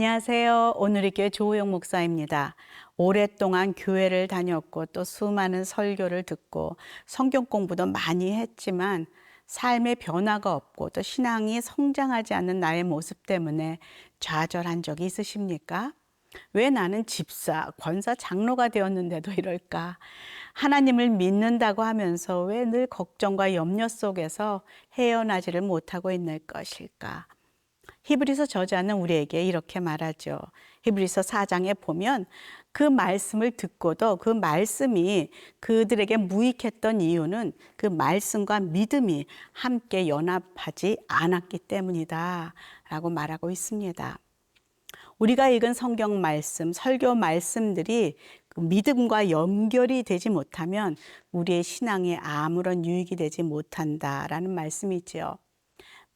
안녕하세요. 오늘의 교회 조호영 목사입니다. 오랫동안 교회를 다녔고 또 수많은 설교를 듣고 성경 공부도 많이 했지만 삶의 변화가 없고 또 신앙이 성장하지 않는 나의 모습 때문에 좌절한 적이 있으십니까? 왜 나는 집사, 권사, 장로가 되었는데도 이럴까? 하나님을 믿는다고 하면서 왜 늘 걱정과 염려 속에서 헤어나지를 못하고 있는 것일까? 히브리서 저자는 우리에게 이렇게 말하죠. 히브리서 4장에 보면 그 말씀을 듣고도 그 말씀이 그들에게 무익했던 이유는 그 말씀과 믿음이 함께 연합하지 않았기 때문이다. 라고 말하고 있습니다. 우리가 읽은 성경 말씀, 설교 말씀들이 그 믿음과 연결이 되지 못하면 우리의 신앙에 아무런 유익이 되지 못한다라는 말씀이지요.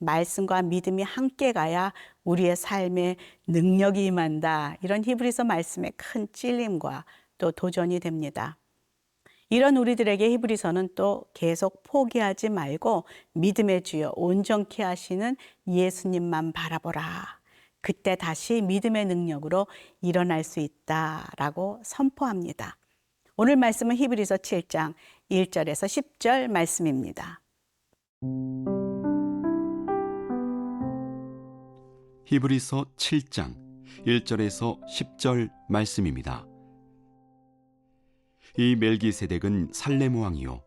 말씀과 믿음이 함께 가야 우리의 삶에 능력이 임한다. 이런 히브리서 말씀의 큰 찔림과 또 도전이 됩니다. 이런 우리들에게 히브리서는 또 계속 포기하지 말고 믿음의 주여 온전케 하시는 예수님만 바라보라. 그때 다시 믿음의 능력으로 일어날 수 있다라고 선포합니다. 오늘 말씀은 히브리서 7장 1절에서 10절 말씀입니다. 히브리서 7장 1절에서 10절 말씀입니다. 이 멜기세덱은 살렘 왕이요.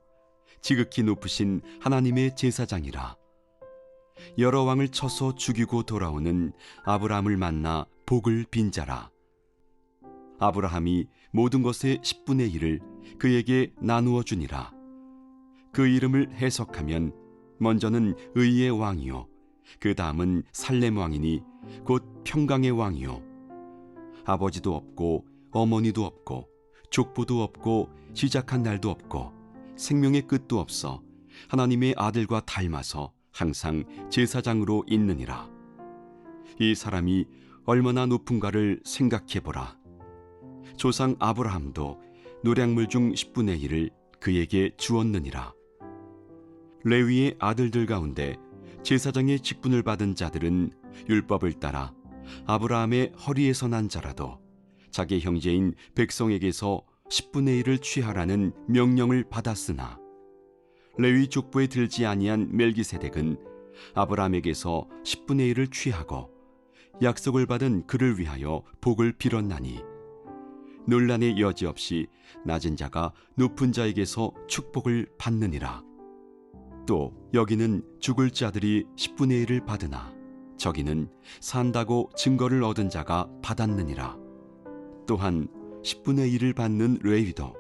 지극히 높으신 하나님의 제사장이라. 여러 왕을 쳐서 죽이고 돌아오는 아브라함을 만나 복을 빈자라. 아브라함이 모든 것의 10분의 1을 그에게 나누어 주니라. 그 이름을 해석하면 먼저는 의의 왕이요. 그 다음은 살렘 왕이니 곧 평강의 왕이요. 아버지도 없고 어머니도 없고 족보도 없고 시작한 날도 없고 생명의 끝도 없어 하나님의 아들과 닮아서 항상 제사장으로 있느니라. 이 사람이 얼마나 높은가를 생각해 보라. 조상 아브라함도 노량물 중 10분의 1을 그에게 주었느니라. 레위의 아들들 가운데 제사장의 직분을 받은 자들은 율법을 따라 아브라함의 허리에서 난 자라도 자기 형제인 백성에게서 10분의 1을 취하라는 명령을 받았으나 레위 족보에 들지 아니한 멜기세덱은 아브라함에게서 10분의 1을 취하고 약속을 받은 그를 위하여 복을 빌었나니 논란의 여지 없이 낮은 자가 높은 자에게서 축복을 받느니라. 또 여기는 죽을 자들이 10분의 1을 받으나 저기는 산다고 증거를 얻은 자가 받았느니라 또한 10분의 1을 받는 레위도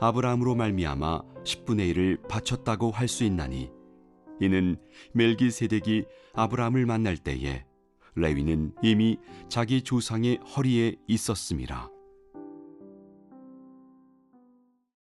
아브라함으로 말미암아 10분의 1을 바쳤다고 할 수 있나니 이는 멜기세덱이 아브라함을 만날 때에 레위는 이미 자기 조상의 허리에 있었음이라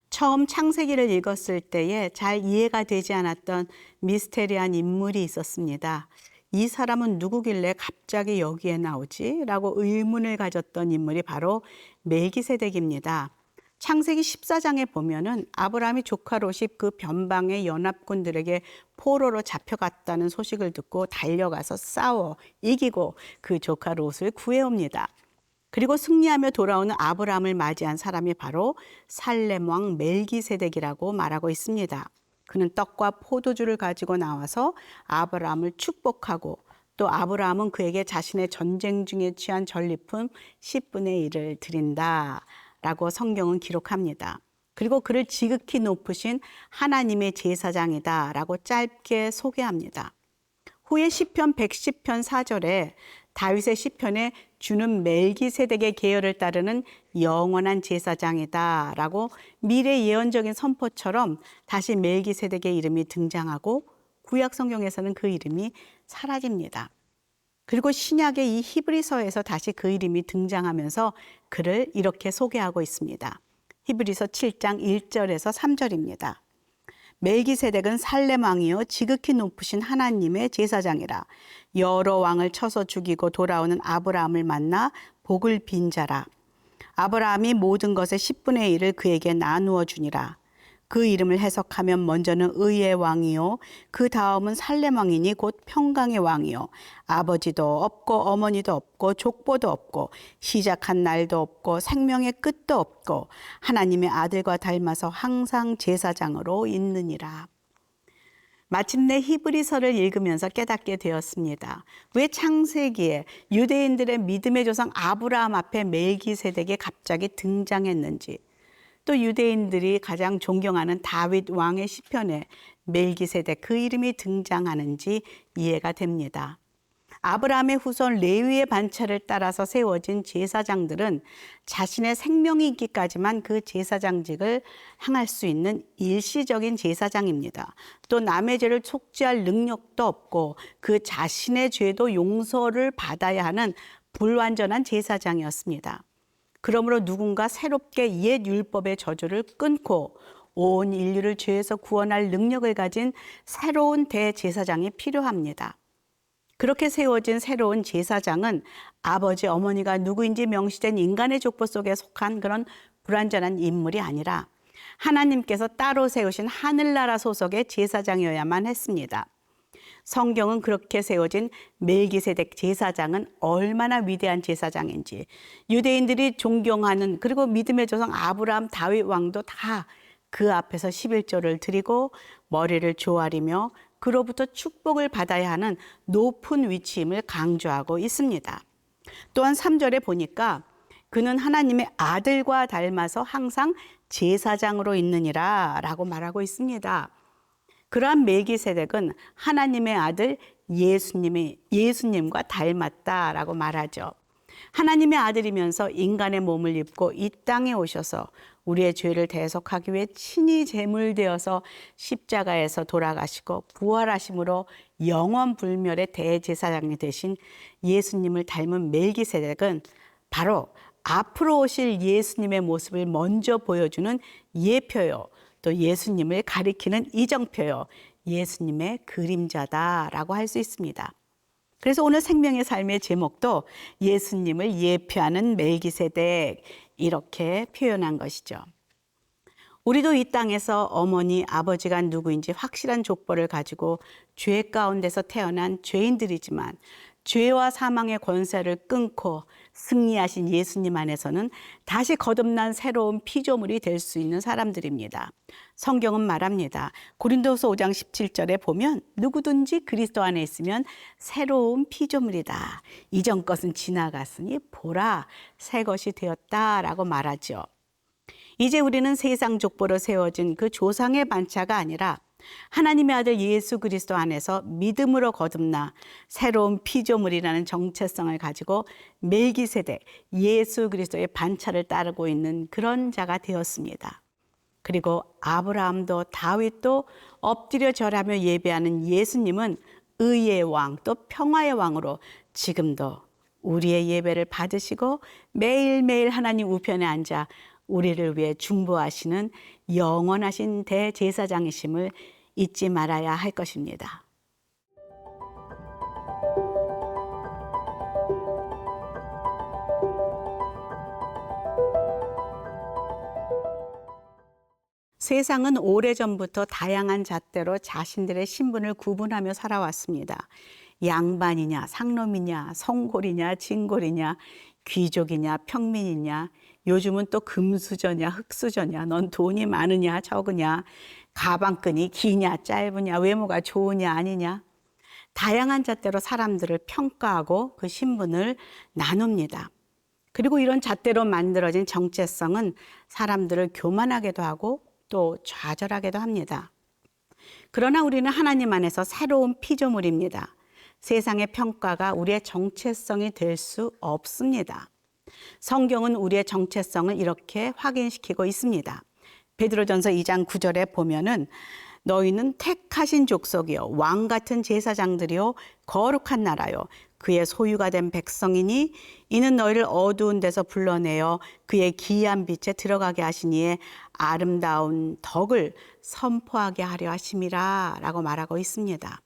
처음 창세기를 읽었을 때에 잘 이해가 되지 않았던 미스테리한 인물이 있었습니다. 이 사람은 누구길래 갑자기 여기에 나오지? 라고 의문을 가졌던 인물이 바로 멜기세덱입니다. 창세기 14장에 보면은 아브라함이 조카 롯이 그 변방의 연합군들에게 포로로 잡혀갔다는 소식을 듣고 달려가서 싸워 이기고 그 조카 롯을 구해옵니다. 그리고 승리하며 돌아오는 아브라함을 맞이한 사람이 바로 살렘 왕 멜기세덱이라고 말하고 있습니다. 그는 떡과 포도주를 가지고 나와서 아브라함을 축복하고 또 아브라함은 그에게 자신의 전쟁 중에 취한 전리품 10분의 1을 드린다 라고 성경은 기록합니다. 그리고 그를 지극히 높으신 하나님의 제사장이다 라고 짧게 소개합니다. 후에 시편 110편 4절에 다윗의 시편에 주는 멜기세덱의 계열을 따르는 영원한 제사장이다 라고 미래 예언적인 선포처럼 다시 멜기세덱의 이름이 등장하고 구약 성경에서는 그 이름이 사라집니다. 그리고 신약의 이 히브리서에서 다시 그 이름이 등장하면서 그를 이렇게 소개하고 있습니다. 히브리서 7장 1절에서 3절입니다. 멜기세덱은 살렘 왕이요 지극히 높으신 하나님의 제사장이라 여러 왕을 쳐서 죽이고 돌아오는 아브라함을 만나 복을 빈 자라 아브라함이 모든 것의 10분의 1을 그에게 나누어 주니라 그 이름을 해석하면 먼저는 의의 왕이요 그 다음은 살렘 왕이니 곧 평강의 왕이요 아버지도 없고 어머니도 없고 족보도 없고 시작한 날도 없고 생명의 끝도 없고 하나님의 아들과 닮아서 항상 제사장으로 있느니라. 마침내 히브리서를 읽으면서 깨닫게 되었습니다. 왜 창세기에 유대인들의 믿음의 조상 아브라함 앞에 멜기세덱이 갑자기 등장했는지 또 유대인들이 가장 존경하는 다윗 왕의 시편에 멜기세덱 그 이름이 등장하는지 이해가 됩니다. 아브라함의 후손 레위의 반차를 따라서 세워진 제사장들은 자신의 생명이 있기까지만 그 제사장직을 행할 수 있는 일시적인 제사장입니다. 또 남의 죄를 속죄할 능력도 없고 그 자신의 죄도 용서를 받아야 하는 불완전한 제사장이었습니다. 그러므로 누군가 새롭게 옛 율법의 저주를 끊고 온 인류를 죄에서 구원할 능력을 가진 새로운 대제사장이 필요합니다. 그렇게 세워진 새로운 제사장은 아버지, 어머니가 누구인지 명시된 인간의 족보 속에 속한 그런 불완전한 인물이 아니라 하나님께서 따로 세우신 하늘나라 소속의 제사장이어야만 했습니다. 성경은 그렇게 세워진 멜기세덱 제사장은 얼마나 위대한 제사장인지 유대인들이 존경하는 그리고 믿음의 조상 아브라함 다윗 왕도 다 그 앞에서 11조를 드리고 머리를 조아리며 그로부터 축복을 받아야 하는 높은 위치임을 강조하고 있습니다. 또한 3절에 보니까 그는 하나님의 아들과 닮아서 항상 제사장으로 있느니라 라고 말하고 있습니다. 그러한 멜기세덱은 하나님의 아들 예수님이 예수님과 닮았다라고 말하죠. 하나님의 아들이면서 인간의 몸을 입고 이 땅에 오셔서 우리의 죄를 대속하기 위해 친히 제물되어서 십자가에서 돌아가시고 부활하심으로 영원 불멸의 대제사장이 되신 예수님을 닮은 멜기세덱은 바로 앞으로 오실 예수님의 모습을 먼저 보여주는 예표요. 또 예수님을 가리키는 이정표요. 예수님의 그림자다라고 할 수 있습니다. 그래서 오늘 생명의 삶의 제목도 예수님을 예표하는 멜기세덱 이렇게 표현한 것이죠. 우리도 이 땅에서 어머니, 아버지가 누구인지 확실한 족보를 가지고 죄 가운데서 태어난 죄인들이지만 죄와 사망의 권세를 끊고 승리하신 예수님 안에서는 다시 거듭난 새로운 피조물이 될 수 있는 사람들입니다. 성경은 말합니다. 고린도서 5장 17절에 보면 누구든지 그리스도 안에 있으면 새로운 피조물이다. 이전 것은 지나갔으니 보라 새 것이 되었다라고 말하죠. 이제 우리는 세상 족보로 세워진 그 조상의 반차가 아니라 하나님의 아들 예수 그리스도 안에서 믿음으로 거듭나 새로운 피조물이라는 정체성을 가지고 멜기세덱 예수 그리스도의 반차를 따르고 있는 그런 자가 되었습니다. 그리고 아브라함도 다윗도 엎드려 절하며 예배하는 예수님은 의의 왕 또 평화의 왕으로 지금도 우리의 예배를 받으시고 매일매일 하나님 우편에 앉아 우리를 위해 중보하시는 영원하신 대제사장이심을 잊지 말아야 할 것입니다. 세상은 오래전부터 다양한 잣대로 자신들의 신분을 구분하며 살아왔습니다. 양반이냐, 상놈이냐, 성골이냐, 진골이냐, 귀족이냐, 평민이냐, 요즘은 또 금수저냐, 흑수저냐, 넌 돈이 많으냐, 적으냐, 가방끈이 기냐, 짧으냐, 외모가 좋으냐, 아니냐. 다양한 잣대로 사람들을 평가하고 그 신분을 나눕니다. 그리고 이런 잣대로 만들어진 정체성은 사람들을 교만하게도 하고 또 좌절하게도 합니다. 그러나 우리는 하나님 안에서 새로운 피조물입니다. 세상의 평가가 우리의 정체성이 될 수 없습니다. 성경은 우리의 정체성을 이렇게 확인시키고 있습니다. 베드로전서 2장 9절에 보면은 너희는 택하신 족속이요 왕 같은 제사장들이요 거룩한 나라요 그의 소유가 된 백성이니 이는 너희를 어두운 데서 불러내어 그의 기이한 빛에 들어가게 하시니에 아름다운 덕을 선포하게 하려 하심이라라고 말하고 있습니다.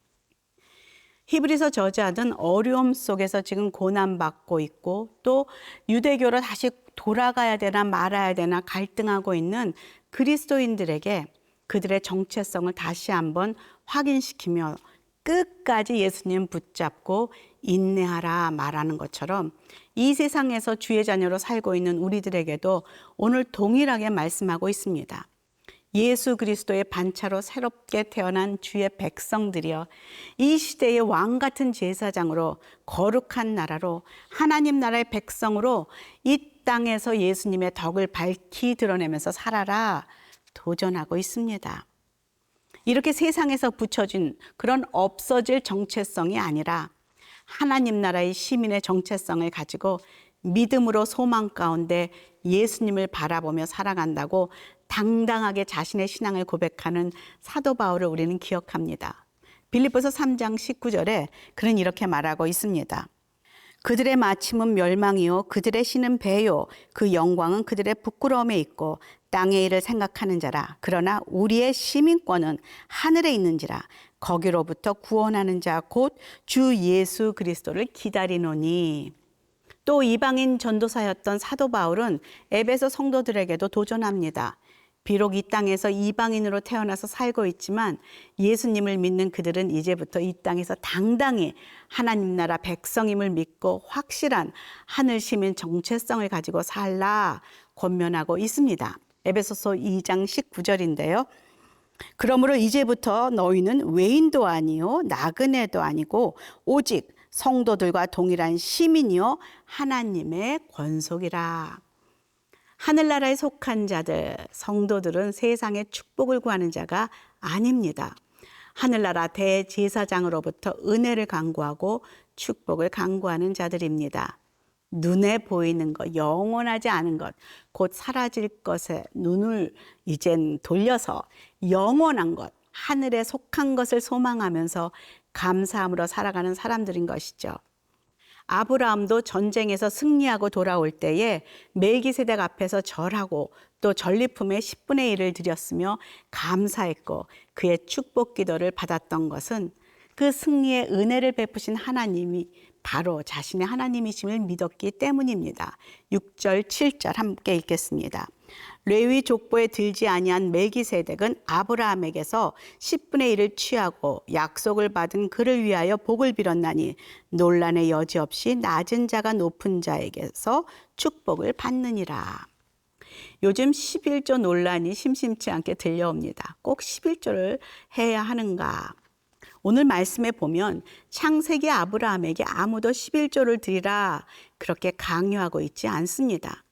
히브리서 저자는 어려움 속에서 지금 고난받고 있고 또 유대교로 다시 돌아가야 되나 말아야 되나 갈등하고 있는 그리스도인들에게 그들의 정체성을 다시 한번 확인시키며 끝까지 예수님 붙잡고 인내하라 말하는 것처럼 이 세상에서 주의 자녀로 살고 있는 우리들에게도 오늘 동일하게 말씀하고 있습니다. 예수 그리스도의 반차로 새롭게 태어난 주의 백성들이여 이 시대의 왕 같은 제사장으로 거룩한 나라로 하나님 나라의 백성으로 이 땅에서 예수님의 덕을 밝히 드러내면서 살아라 도전하고 있습니다. 이렇게 세상에서 붙여진 그런 없어질 정체성이 아니라 하나님 나라의 시민의 정체성을 가지고 믿음으로 소망 가운데 예수님을 바라보며 살아간다고 당당하게 자신의 신앙을 고백하는 사도 바울을 우리는 기억합니다. 빌립보서 3장 19절에 그는 이렇게 말하고 있습니다. 그들의 마침은 멸망이요 그들의 신은 배요 그 영광은 그들의 부끄러움에 있고 땅의 일을 생각하는 자라 그러나 우리의 시민권은 하늘에 있는지라 거기로부터 구원하는 자 곧 주 예수 그리스도를 기다리노니 또 이방인 전도사였던 사도 바울은 에베소 성도들에게도 도전합니다. 비록 이 땅에서 이방인으로 태어나서 살고 있지만 예수님을 믿는 그들은 이제부터 이 땅에서 당당히 하나님 나라 백성임을 믿고 확실한 하늘 시민 정체성을 가지고 살라 권면하고 있습니다. 에베소서 2장 19절인데요. 그러므로 이제부터 너희는 외인도 아니요 나그네도 아니고 오직 성도들과 동일한 시민이요 하나님의 권속이라. 하늘나라에 속한 자들, 성도들은 세상의 축복을 구하는 자가 아닙니다. 하늘나라 대제사장으로부터 은혜를 강구하고 축복을 강구하는 자들입니다. 눈에 보이는 것, 영원하지 않은 것, 곧 사라질 것에 눈을 이젠 돌려서 영원한 것, 하늘에 속한 것을 소망하면서 감사함으로 살아가는 사람들인 것이죠. 아브라함도 전쟁에서 승리하고 돌아올 때에 멜기세덱 앞에서 절하고 또 전리품의 10분의 1을 드렸으며 감사했고 그의 축복 기도를 받았던 것은 그 승리의 은혜를 베푸신 하나님이 바로 자신의 하나님이심을 믿었기 때문입니다. 6절, 7절 함께 읽겠습니다. 레위 족보에 들지 아니한 멜기세덱은 아브라함에게서 10분의 1을 취하고 약속을 받은 그를 위하여 복을 빌었나니 논란의 여지 없이 낮은 자가 높은 자에게서 축복을 받느니라. 요즘 11조 논란이 심심치 않게 들려옵니다. 꼭 11조를 해야 하는가? 오늘 말씀에 보면 창세기 아브라함에게 아무도 11조를 드리라 그렇게 강요하고 있지 않습니다.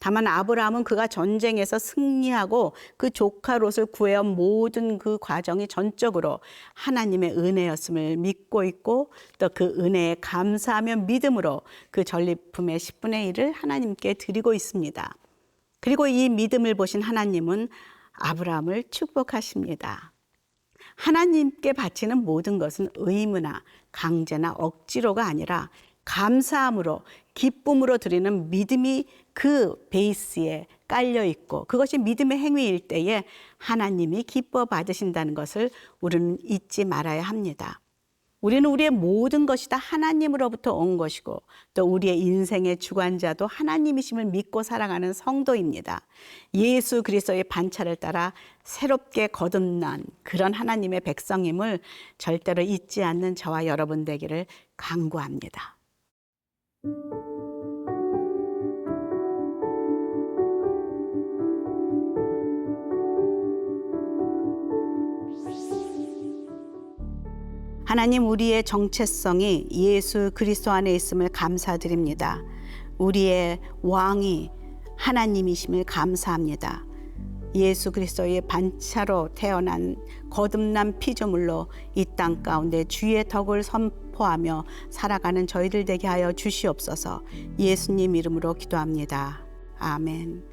다만 아브라함은 그가 전쟁에서 승리하고 그 조카 롯을 구해온 모든 그 과정이 전적으로 하나님의 은혜였음을 믿고 있고 또 그 은혜에 감사하며 믿음으로 그 전리품의 10분의 1을 하나님께 드리고 있습니다. 그리고 이 믿음을 보신 하나님은 아브라함을 축복하십니다. 하나님께 바치는 모든 것은 의무나 강제나 억지로가 아니라 감사함으로 기쁨으로 드리는 믿음이 그 베이스에 깔려 있고 그것이 믿음의 행위일 때에 하나님이 기뻐 받으신다는 것을 우리는 잊지 말아야 합니다. 우리는 우리의 모든 것이 다 하나님으로부터 온 것이고 또 우리의 인생의 주관자도 하나님이심을 믿고 살아가는 성도입니다. 예수 그리스도의 반차를 따라 새롭게 거듭난 그런 하나님의 백성임을 절대로 잊지 않는 저와 여러분 되기를 강구합니다. 하나님 우리의 정체성이 예수 그리스도 안에 있음을 감사드립니다. 우리의 왕이 하나님이심을 감사합니다. 예수 그리스도의 반차로 태어난 거듭난 피조물로 이 땅 가운데 주의 덕을 선포하며 살아가는 저희들 되게 하여 주시옵소서. 예수님 이름으로 기도합니다. 아멘.